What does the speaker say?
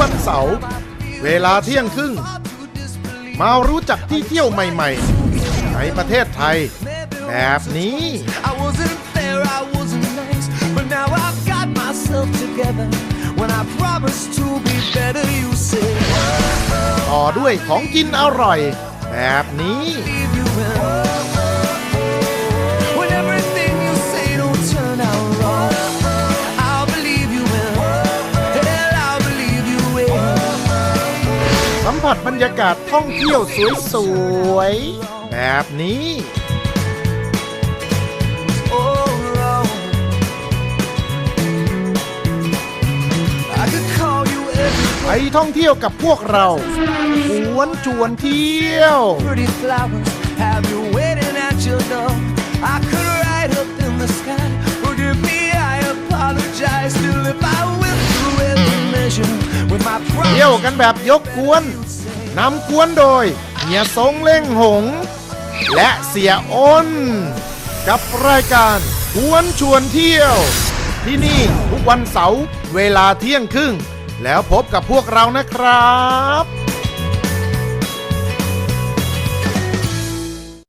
วันเสาร์เวลาเที่ยงครึ่ง มารู้จักที่เที่ยวใหม่ๆ ในประเทศไทย แบบนี้ I wasn't fair, I wasn't nice, but now I've got myself together. When I promised to be better, you said, ต่อด้วยของกินอร่อย แบบนี้ ผัสบรรยากาศท่องเที่ยวสวยๆ แบบนี้ ไปท่องเที่ยวกับพวกเราหวนชวนเที่ยว เที่ยวกันแบบยกกวนนำกวนโดยเฮียสงเล่งหง และเสียอ้น กับรายการกวนชวนเที่ยว ที่นี่ทุกวันเสาร์เวลาเที่ยงครึ่ง แล้วพบกับพวกเรานะครับ